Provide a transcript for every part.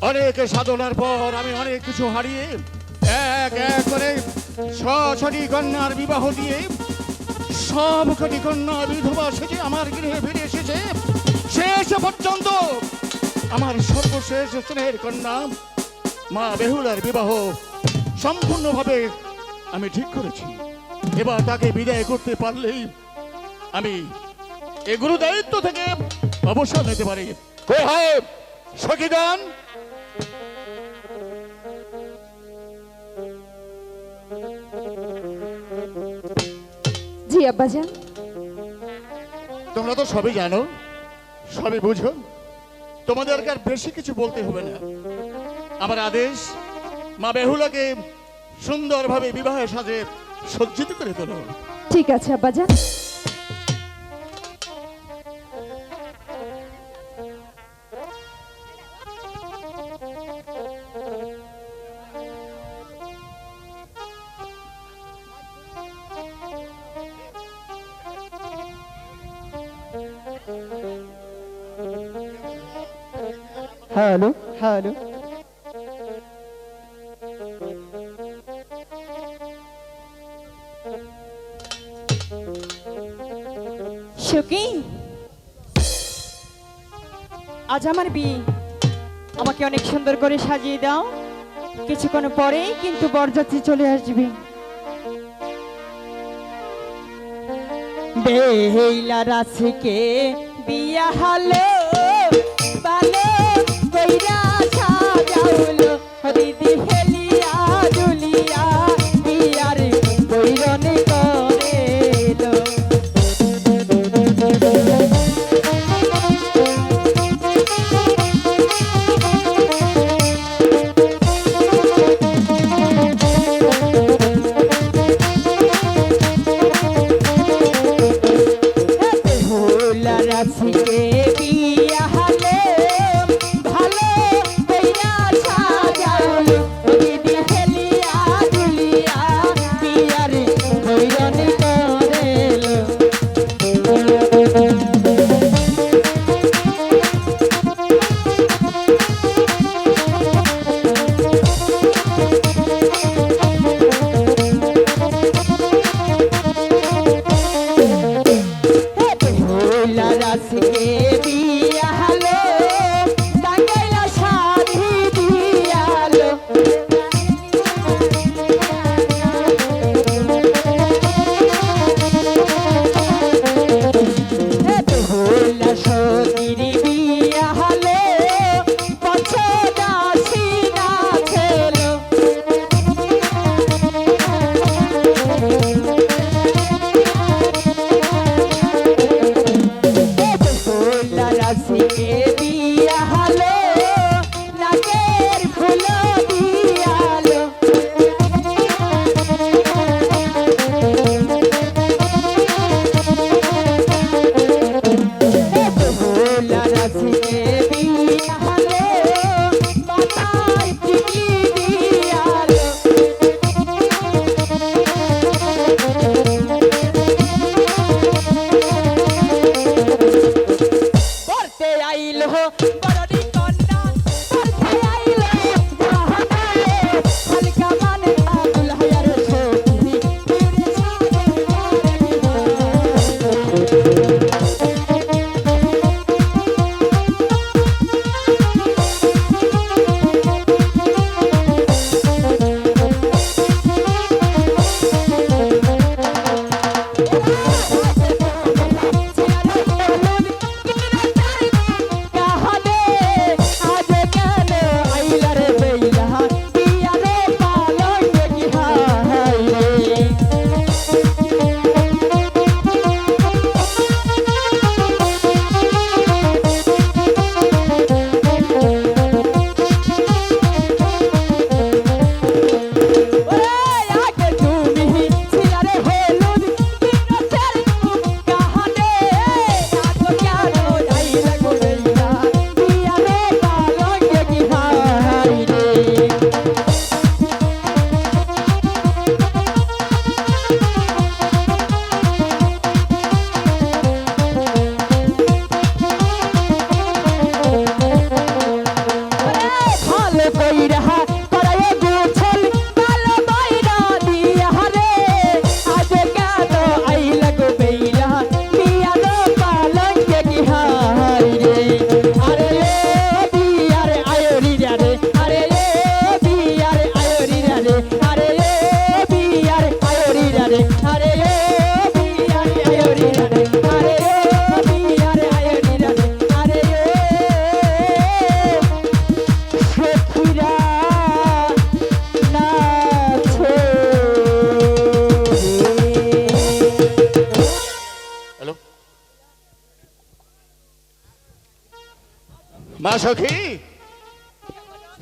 অনেক সাধনার পর আমি অনেক কিছু হারিয়ে এক এক করে ছটি কন্যার বিবাহ দিয়ে সব কটি কন্যা বিধবা সেজে আমার গৃহে ফিরে এসেছে। শেষ পর্যন্ত আমার সর্বশেষ স্নেহের কন্যা, মা বেহুলার বিবাহ সম্পূর্ণভাবে আমি ঠিক করেছি। এবার তাকে বিদায় করতে পারলেই আমি এই গুরু দায়িত্ব থেকে অবসর নিতে পারি। সখীদান আব্বাজান। তোমরা তো সবই জানো সবই বুঝো। তোমাদেরকে আর বেশি কিছু বলতে হবে না। আমার আদেশ মা বেহুলাকে সুন্দরভাবে বিবাহের সাজে সজ্জিত করে তোলো। ঠিক আছে আব্বাজান। হ্যালো হ্যালো সুখী? আজ আমার বিয়ে। আমাকে অনেক সুন্দর করে সাজিয়ে দাও। কিছুক্ষণ পরেই কিন্তু বরযাত্রী চলে আসবে। বেহিলা রাশিকে বিয়া হলো বালে দেহ সখী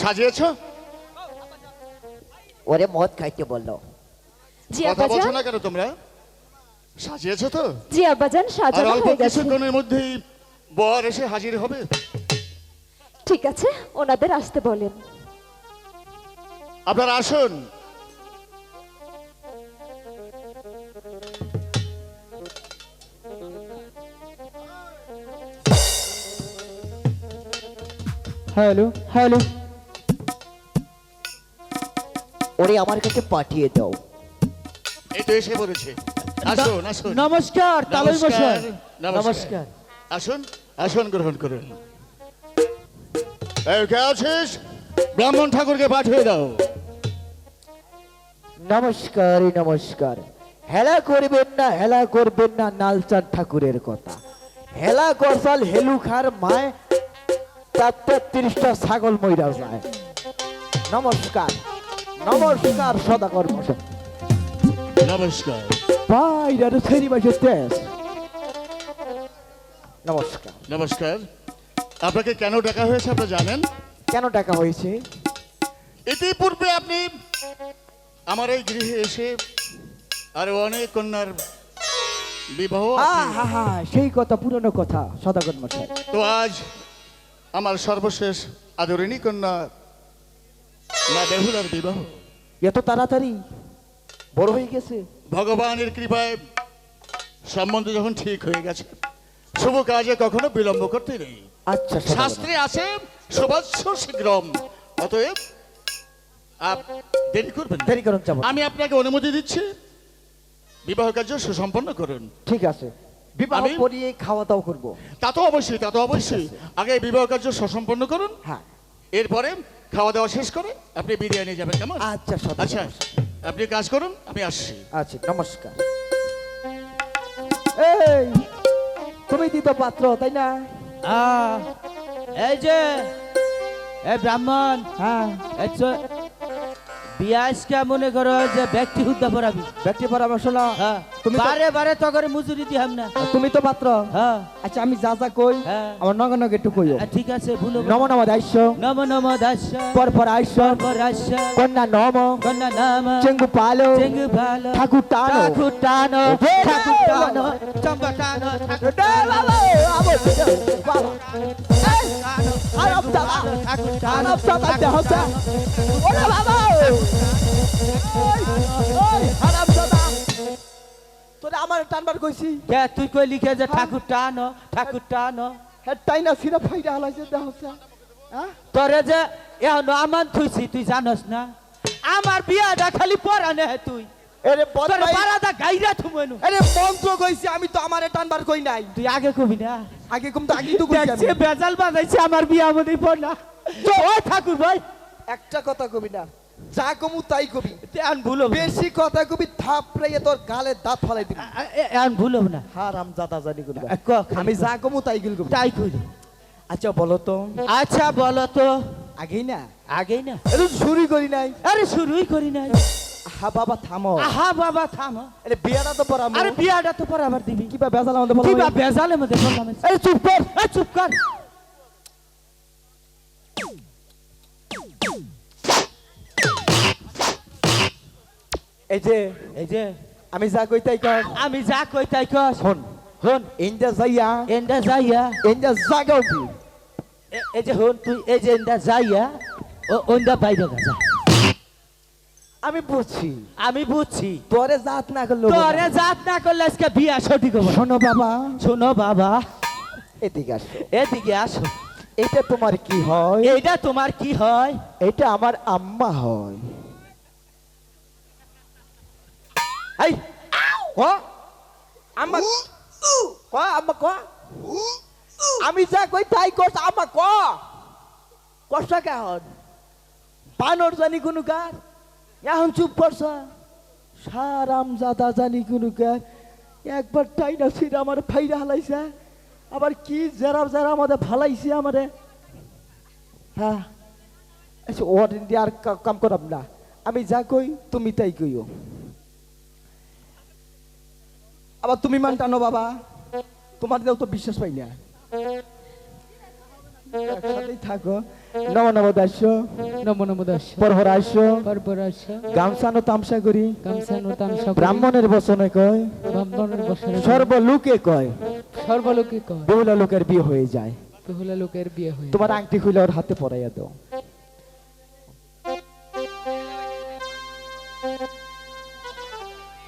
সাজিয়েছ? ওরে মদ খাইতে বলল। জি কথা বলছো না কেন তোমরা? সাজিয়েছ তো? জি আব্বাজান আর সাজানো অল্প হয়ে গেছে। কিছুক্ষণের মধ্যেই বর এসে হাজির হবে। ঠিক আছে ওনাদের আসতে বলেন। আপনারা আসুন। Hello hello. ওরে আমার কাছে পাঠিয়ে দাও। এই তো এসে পড়েছে। আসুন আসুন। নমস্কার তালই নমস্কার, নমস্কার। নমস্কার। আসুন আসুন গ্রহণ করুন। এই কে আছিস? ব্রাহ্মণ ঠাকুরকে পাঠিয়ে দাও। নমস্কার নমস্কার। হেলা করবেন না হেলা করবেন না নালচাঁদ ঠাকুরের কথা। হেলা করসাল হেলুখার মায় তার তেত্রিশটা ছাগল মইরা যায়। নমস্কার নমস্কার সদাকর মশাই। নমস্কার। বাইরে ফেরি বাসে তেজ। নমস্কার। নমস্কার। আপনাকে কেন ডাকা হয়েছে আপনি জানেন? কেন টাকা হয়েছে? ইতিপূর্বে আপনি আমার এই গৃহে এসে আরও অনেক কন্যার বিবাহ হা আপনি- হা হা সেই কথা পুরনো কথা সদাকর মশাই। তো আজ আমার সর্বশেষ আদরিণী কন্যা মা বেহুলার বিবাহ। এত তাড়াতাড়ি? বড় হয়ে গেছে? ভগবানের কৃপায় সম্বন্ধ যখন ঠিক হয়ে গেছে শুভ কাজে কখনো বিলম্ব করতে নেই। আচ্ছা শাস্ত্রে আছে সবৎস শীঘ্রম। অতএব আপ দেরি করবেন দেরি করুন যাব আমি আপনাকে অনুমতি দিচ্ছি। বিবাহ কার্য সুসম্পন্ন করুন। ঠিক আছে। বিবাহ আমি- করিয়ে খাওয়া দাওয়া করব। তা তো অবশ্যই তা তো অবশ্যই। আগে বিবাহ কার্য সুসম্পন্ন করুন। হ্যাঁ। এরপরে খাওয়া দাওয়া শেষ করে আপনি বিরিয়ানি যাবেন কেমন? আচ্ছা আচ্ছা আপনি কাজ করুন আমি আসছি। আচ্ছা নমস্কার। এই তুমি দিত পাত্র তাই না? আহ, এই যে এই ব্রাহ্মণ হ্যাঁ। এই চ- বিয়া আজকে মনে করো যে ব্যক্তি হুদ্দা পড়াবি ব্যক্তি পরামর্শ না হ্যাঁ। তুমি বারে বারে তো করে মজুরি দিহাম না। তুমি তো পাত্র। হ্যাঁ। আচ্ছা আমি যা যা কই হ্যাঁ। আমার নগ নগ একটু কইও। ঠিক আছে ভুলো নম নম দাস্য নম নম দাস পর পর আইস রাস্য কন্যা নম। কন্যা নাম। চেঙ্গু পালো। চেঙ্গু ভালো ঠাকুর টানো। ঠাকুর টানো। ঠাকুর। টানো। চম্পা টানো। ঠাকুর দে বাবা, বাবা। আরব দাদা, ঠাকুর টানো আরব দাদা, দেহ দে। ওরে বাবা। এই, এই, আরব দাদা। তোরে আমার টানবার কইছি। কে তুই কই লিখে যে ঠাকুর টানো ঠাকুর টানো? হ্যাঁ তাই না সিরা ফাইরা হালাইছে দেহ। হ্যাঁ? তোরে যে এখন আমান থুইছি তুই জানস না? আমার বিয়াটা খালি পরানে হে তুই। এরে তোর বদমাই পারাদা গাইরা থুমেনু আরে মন্ত্র কইছি আমি তো আমারে টানবার কই নাই। তুই আগে কবি না? আগে কম তো আগেই তো। দেখছে বেজাল বাজাইছে আমার বিয়া মধ্যে পর না। ও ঠাকুর ভাই। একটা কথা কবি না যা কমু তাই কবি। তেন ভুলো বেশি কথা কবি থাপড়াইয়ে তোর গালে দাঁত ফালাই দিবি। এন ভুলো না। হারাম জাদা জানি করবি। আ, ক, খালি আমি যা কমু তাই কবি। তাই কই আচ্ছা বলো তো। আচ্ছা বলো তো। আগেই না? আগেই না। এটা শুরু করি নাই। আরে শুরুই করি নাই। হা বাবা থামো। আহা বাবা থাম। আরে বিয়াটা তো পড়াম আরে বিয়াটা তো পর আবার দিবি। কিবা বেজাল আমাদের বলো কিবা বেজালের মধ্যে বললাম আরে চুপ কর। এই চুপ কর। এই যে এই যে। আমি যা কই তাই কর। আমি যা কই তাই কর। হন ইন্দা যাইয়া। যাইয়া। ইন্দা জাগাও এই যে হন তুই এই যে যাইয়া ও ওন্ডা বাইরে যা। আমি বুঝছি। আমি বুঝছি। তোরে জাত না করল তোরে জাত না করলে আজকে বিয়া সঠিক হবে শোনো বাবা। শোনো বাবা। এদিকে আসো। এদিকে আসো। এটা তোমার কি হয়? এইটা তোমার কি হয়? এটা আমার আম্মা হয়। এই ক? আম্মা ক আম্মা ক? আমি যা কই তাই কস আম্মা ক? কষ্ট কেমন? বানর জানি কোনো কার এখন চুপ করছ? সারাম জাদা জানি কোনো কার একবার টাই না ছিল আমার ফাইরা হালাইছে। আবার কি জেরা জেরা আমাদের ফালাইছে আমারে? হ্যাঁ আচ্ছা ওর আর কাম করাম না। আমি যা কই, তুমি তাই কইও। আবার তুমি মান টানো বাবা। তোমার দেও তো বিশ্বাস পাই না। থাকো। দাস্য নমো নমো তামসা করি তামসা ব্রাহ্মণের বচনে কয় ব্রাহ্মণের সর্বলোকে কয় সর্বলোকে কয় বহুলা লোকের বিয়ে হয়ে যায় বহুলা লোকের বিয়ে হয়ে তোমার আংটি খুলে ওর হাতে পরাইয়া দাও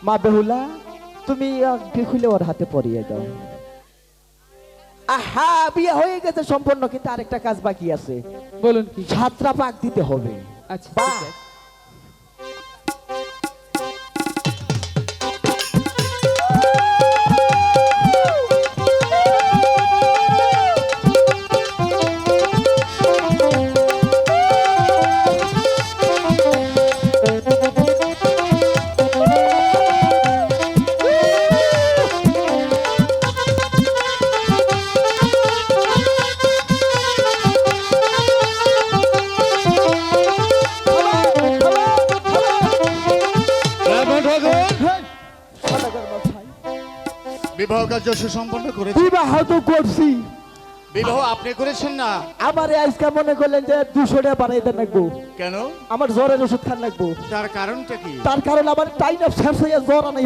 মা বেহুলা তুমি আংটি খুলে ওর হাতে পরিয়ে দাও আহা বিয়ে হয়ে গেছে সম্পূর্ণ কিন্তু আরেকটা কাজ বাকি আছে। বলুন কি? ছাত্রা পাক দিতে হবে। আচ্ছা বিবাহ কার্য সুসম্পন্ন করেছে। বিবাহ তো করছি। বিবাহ আপনি করেছেন না? আমারে আজকে মনে করলেন যে দুশো টাকা বাড়াইতে লাগবো কেন? আমার জ্বরের ওষুধ খান লাগবো তার কারণটা কি? তার কারণ আমার টাইম অফ শেষ হয়ে জ্বর আনাই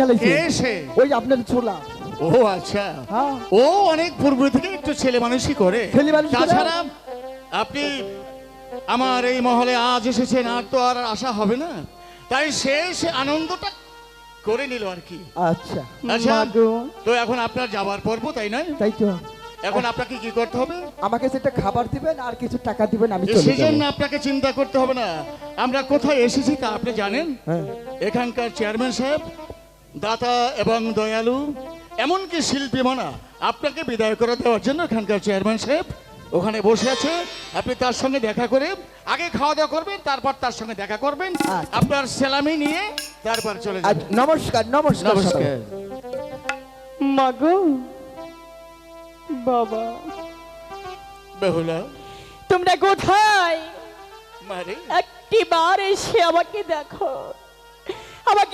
সে? ওই আপনার চুলা। ও আচ্ছা। হ্যাঁ। ও অনেক পূর্ব থেকে একটু ছেলে মানুষই করে। ছেলে মানুষ করে? তাছাড়া আপনি আমার এই মহলে আজ এসেছেন আর তো আর আশা হবে না। তাই সে আনন্দটা করে নিল আর কি। আচ্ছা। আচ্ছা তো এখন আপনার যাবার পর্ব তাই নয়? তাই তো। এখন আপনাকে কি করতে হবে? আমাকে সেটা খাবার দিবেন আর কিছু টাকা দিবেন আমি চলে সেজন্য আপনাকে চিন্তা করতে হবে না। আমরা কোথায় এসেছি তা আপনি জানেন? হ্যাঁ। এখানকার চেয়ারম্যান সাহেব দাতা এবং দয়ালু এমনকি শিল্পী মনা আপনাকে বিদায় করে দেওয়ার জন্য এখানকার চেয়ারম্যান সাহেব ওখানে বসে আছে। আপনি তার সঙ্গে দেখা করে আগে খাওয়া দাওয়া করবেন তারপর তার সঙ্গে দেখা করবেন। আচ্ছা। আপনার সেলামি নিয়ে তারপর চলে যাবেন। নমস্কার নমস্কার নমস্কার। মাগো বাবা। বেহুলা। তোমরা কোথায়? মারে। একটি বার এসে আমাকে দেখো। আমাকে